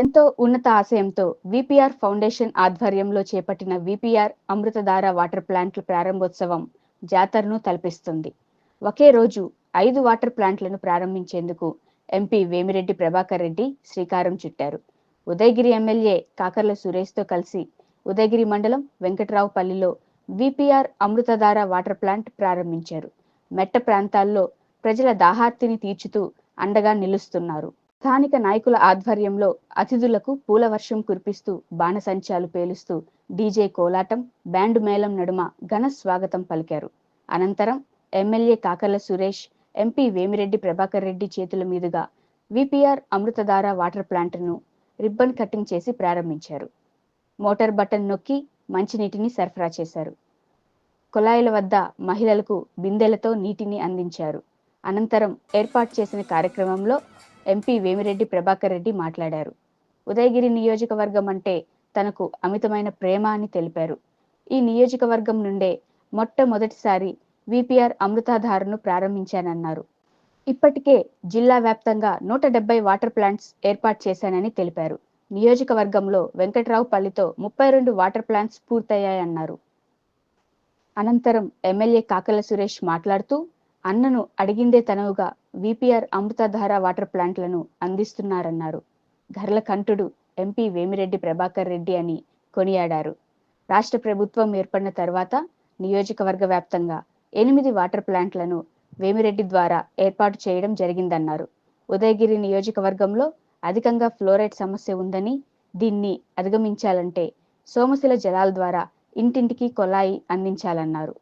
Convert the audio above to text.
ఎంతో ఉన్నత ఆశయంతో విపిఆర్ ఫౌండేషన్ ఆధ్వర్యంలో చేపట్టిన విపిఆర్ అమృతధార వాటర్ ప్లాంట్ల ప్రారంభోత్సవం జాతరను తలపిస్తుంది. ఒకే రోజు ఐదు వాటర్ ప్లాంట్లను ప్రారంభించేందుకు ఎంపీ వేమిరెడ్డి ప్రభాకర్ రెడ్డి శ్రీకారం చుట్టారు. ఉదయగిరి ఎమ్మెల్యే కాకర్ల సురేష్తో కలిసి ఉదయగిరి మండలం వెంకట్రావుపల్లిలో విపిఆర్ అమృతధార వాటర్ ప్లాంట్ ప్రారంభించారు. మెట్ట ప్రాంతాల్లో ప్రజల దాహార్తిని తీర్చుతూ అండగా నిలుస్తున్నారు. స్థానిక నాయకుల ఆధ్వర్యంలో అతిథులకు పూల వర్షం కురిపిస్తూ బాణసంచాలు పేలుస్తూ డీజే కోలాటం బ్యాండ్ మేళం నడుమ ఘన స్వాగతం పలికారు. అనంతరం ఎమ్మెల్యే కాకర్ల సురేష్ ఎంపీ వేమిరెడ్డి ప్రభాకర్ రెడ్డి చేతుల మీదుగా విపిఆర్ అమృతధార వాటర్ ప్లాంట్ను రిబ్బన్ కటింగ్ చేసి ప్రారంభించారు. మోటార్ బటన్ నొక్కి మంచినీటిని సరఫరా చేశారు. కుళాయిల వద్ద మహిళలకు బిందెలతో నీటిని అందించారు. అనంతరం ఏర్పాటు చేసిన కార్యక్రమంలో ఎంపీ వేమిరెడ్డి ప్రభాకర్ రెడ్డి మాట్లాడారు. ఉదయగిరి నియోజకవర్గం అంటే తనకు అమితమైన ప్రేమ అని తెలిపారు. ఈ నియోజకవర్గం నుండే మొట్టమొదటిసారి విపిఆర్ అమృతాధారను ప్రారంభించానన్నారు. ఇప్పటికే జిల్లా వ్యాప్తంగా నూట డెబ్బై వాటర్ ప్లాంట్స్ ఏర్పాటు చేశానని తెలిపారు. నియోజకవర్గంలో వెంకట్రావుపల్లితో ముప్పై రెండు వాటర్ ప్లాంట్స్ పూర్తయ్యాయన్నారు. అనంతరం ఎమ్మెల్యే కాకల సురేష్ మాట్లాడుతూ అన్నను అడిగిందే తనవుగా విపిఆర్ అమృతధార వాటర్ ప్లాంట్లను అందిస్తున్నారన్నారు. గర్ల కంఠుడు ఎంపీ వేమిరెడ్డి ప్రభాకర్ రెడ్డి అని కొనియాడారు. రాష్ట్ర ప్రభుత్వం ఏర్పడిన తర్వాత నియోజకవర్గ వ్యాప్తంగా ఎనిమిది వాటర్ ప్లాంట్లను వేమిరెడ్డి ద్వారా ఏర్పాటు చేయడం జరిగిందన్నారు. ఉదయగిరి నియోజకవర్గంలో అధికంగా ఫ్లోరైడ్ సమస్య ఉందని దీన్ని అధిగమించాలంటే సోమశిల జలాల ద్వారా ఇంటింటికి కొలాయి అందించాలన్నారు.